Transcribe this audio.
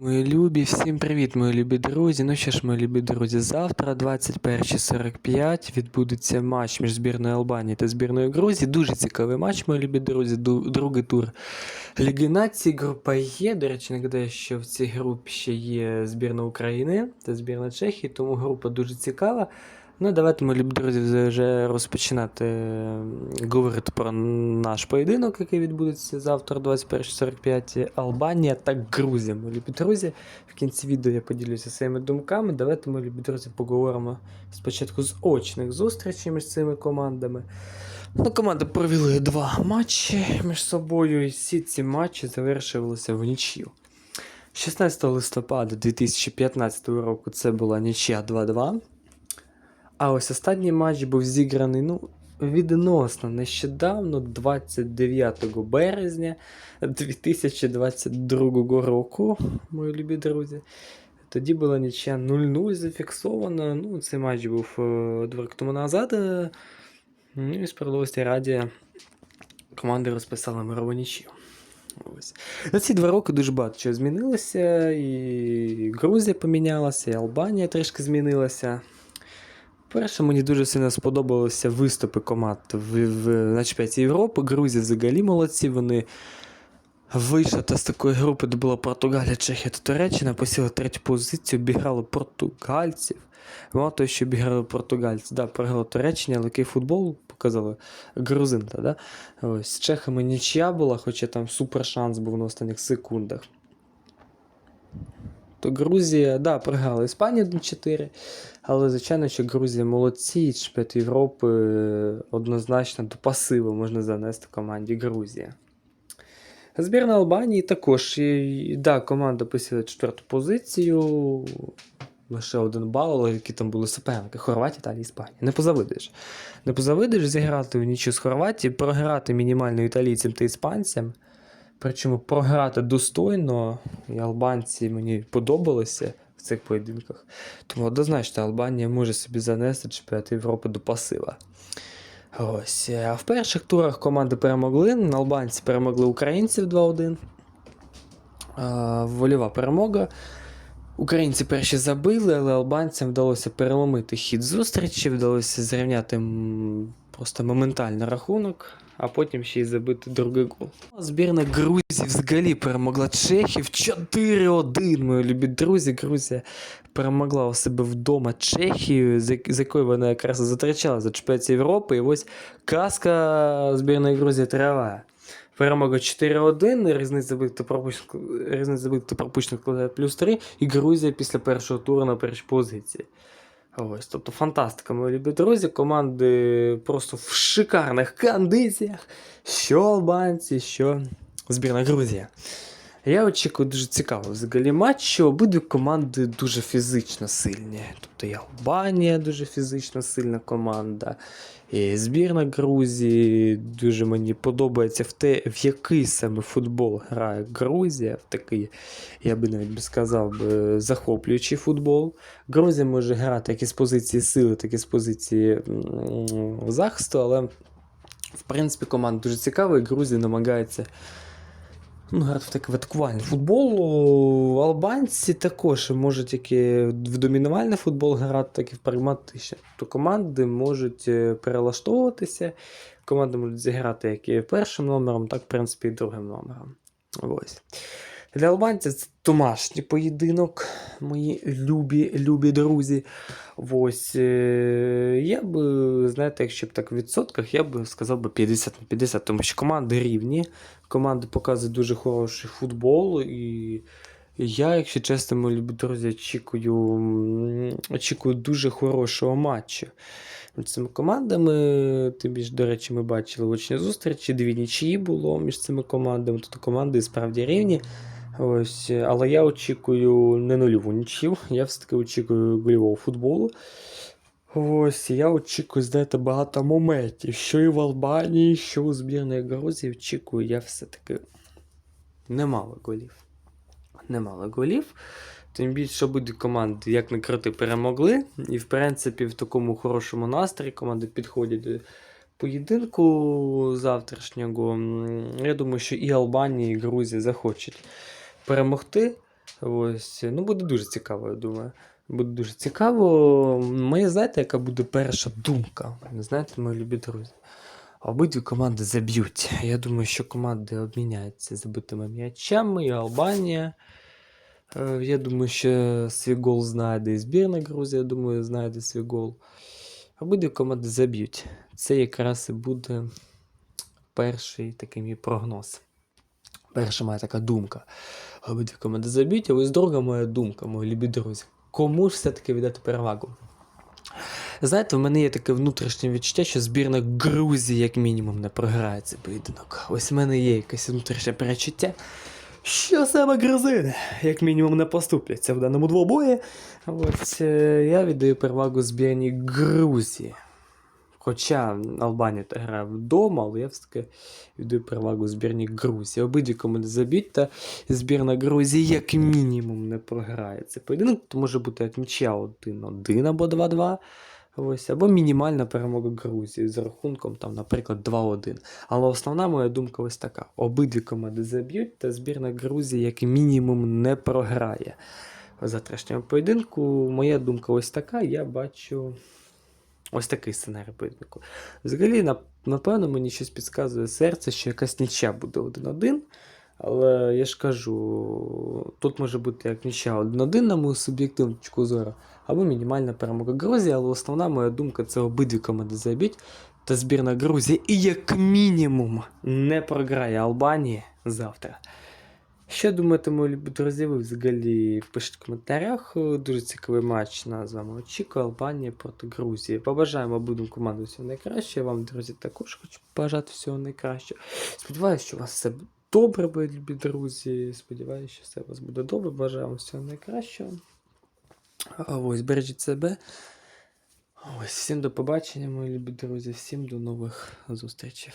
Мої любі, всім привіт, мої любі друзі. Ну що ж, мої любі друзі, завтра, 21.45, відбудеться матч між збірною Албанії та збірною Грузії. Дуже цікавий матч, мої любі друзі. Другий тур Ліги нації. Група є. До речі, нагадаю, що в цій групі ще є збірна України та збірна Чехії, тому група дуже цікава. Ну, давайте, мої любі друзі, вже розпочинати говорити про наш поєдинок, який відбудеться завтра, 21.45. Албанія та Грузія, мої друзі. В кінці відео я поділюся своїми думками. Давайте, мої любі друзі, поговоримо спочатку з очних зустрічей між цими командами. Ну, команди провели два матчі між собою, і всі ці матчі завершилися в нічю. 16 листопада 2015 року це була нічия 2-2. А ось останній матч був зіграний ну, відносно нещодавно, 29 березня 2022 року, мої любі друзі. Тоді була нічия 0-0 зафіксована. Ну, цей матч був е, два роки тому назад. е, Ну і справедливості раді команди розписали мирову нічию. Ось. За ці два роки дуже багато чого змінилося, і Грузія помінялася, і Албанія трішки змінилася. Перше, мені дуже сильно сподобалися виступи команд в, в, на чемпіонаті Європи. Грузія взагалі молодці. Вони вийшли та з такої групи, де була Португалія, Чехія та Туреччина, посіли третю позицію, обіграли португальців. Мало того, що обіграли португальці. Да, програли Туреччині, але який футбол показали грузин. Та, да? Ось, з чехами нічия була, хоча там супер шанс був на останніх секундах. То Грузія, да, програла Іспанію 1-4, але звичайно, що Грузія молодці, чемпіонат Європи е, однозначно до пасиву можна занести команді Грузія. Збірна Албанії також, да, команда посіла четверту позицію. Лише один бал, але які там були суперники Хорватія, Італія, Іспанія. Не позавидиш. Не позавидиш зіграти в нічю з Хорватії, програти мінімально італійцям та іспанцям. Причому програти достойно, і албанці мені подобалися в цих поєдинках. Тому однозначно Албанія може собі занести чемпіонат Європи до пасива. Ось. А в перших турах команди перемогли. Албанці перемогли українців 2-1. А, Вольова перемога. Українці перші забили, але албанцям вдалося переломити хід зустрічі, вдалося зрівняти просто моментально рахунок, а потім ще й забити другий гол. Збірна Грузії взагалі перемогла Чехів 4-1. Мої любі друзі. Грузія перемогла у себе вдома Чехію, з якою вона якраз затрачала за чемпіонат Європи. І ось казка збірної Грузії триває. Перемога 4-1, різниця забитих пропущених складає плюс 3, і Грузія після першого туру на першій позиції. Ось, тобто фантастика, мої любі друзі. Команди просто в шикарних кондиціях. Що албанці, що збірна Грузія. Я очікую дуже цікаво взагалі матч, що обидві команди дуже фізично сильні. Тобто і Албанія дуже фізично сильна команда, і збірна Грузії дуже мені подобається в те, в який саме футбол грає Грузія, в такий, я би навіть би сказав, би, захоплюючий футбол. Грузія може грати як із позиції сили, так і з позиції захисту, але в принципі команда дуже цікава, і Грузія намагається ну, грати в такий атакувальний футбол. Албанці також можуть і в домінувальний футбол грати, так і в прагматичний. То команди можуть е, перелаштовуватися, команди можуть зіграти як і першим номером, так, в принципі, і другим номером. Ось. Для албанців це домашній поєдинок, мої любі, любі друзі. Ось, е, я би, знаєте, якщо б так в відсотках, я би сказав би 50 на 50, тому що команди рівні, команди показують дуже хороший футбол. І я, якщо чесно, мої любі друзі, очікую, очікую дуже хорошого матчу. Між цими командами, тим більше, до речі, ми бачили очні зустрічі, дві нічиї було між цими командами. Тобто команди справді рівні. Ось, але я очікую не нульову нічів, я все-таки очікую гольового футболу. Ось, я очікую, знаєте, багато моментів. Що і в Албанії, що у збірної Грузії очікую, я все-таки немало голів. Немало голів. Тим більше обидві команди, як не крути, перемогли. І, в принципі, в такому хорошому настрої команди підходять до поєдинку завтрашнього. Я думаю, що і Албанія, і Грузія захочуть перемогти. Ось, ну буде дуже цікаво, я думаю. Буде дуже цікаво. Моя, знаєте, яка буде перша думка? Знаєте, мої любі друзі. Обидві команди заб'ють. Я думаю, що команди обміняються забитими м'ячами, і Албанія. Е, Я думаю, що свій гол знайде і збірна Грузія, я думаю, знайде свій гол. Обидві команди заб'ють. Це якраз і буде перший такий мій прогноз. Перша моя така думка. Обидві команди заб'ють, а ось друга моя думка, мої любі друзі. Кому ж все-таки віддати перевагу? Знаєте, в мене є таке внутрішнє відчуття, що збірна Грузії, як мінімум, не програє цей поєдинок. Ось в мене є якесь внутрішнє перечуття, що саме грузини, як мінімум, не поступляться в даному двобої. Ось е, я віддаю перевагу збірній Грузії. Хоча Албанія та грає вдома, але я все-таки віддаю перевагу збірній Грузії. Обидві команди заб'ють, та збірна Грузії як мінімум не програє цей поєдинок. То може бути як нічия 1-1 або 2-2. Ось, або мінімальна перемога Грузії з рахунком, там, наприклад, 2-1. Але основна моя думка ось така: обидві команди заб'ють, та збірна Грузії як мінімум не програє. В завтрашньому поєдинку моя думка ось така. Я бачу ось такий сценарій поєдинку. Взагалі, напевно, мені щось підказує серце, що якась нічя буде 1-1. Але я ж кажу, тут може бути як нічя 1-1 на мою суб'єктивну точку зору, або мінімальна перемога Грузії, але основна моя думка це обидві команди заб'ють. Та збірна Грузії і як мінімум не програє Албанії завтра. Що думаєте, мої любі друзі, ви взагалі пишіть в коментарях. Дуже цікавий матч нас з вами очікує Албанія проти Грузії. Побажаємо обидвом командам всього найкращого. Вам, друзі, також хочу побажати всього найкращого. Сподіваюся, що у вас все добре, мої любі друзі. Сподіваюся, що все у вас буде добре. Бажаю вам всього найкращого. Ось, бережіть себе. Ось, всім до побачення, мої любі друзі. Всім до нових зустрічей.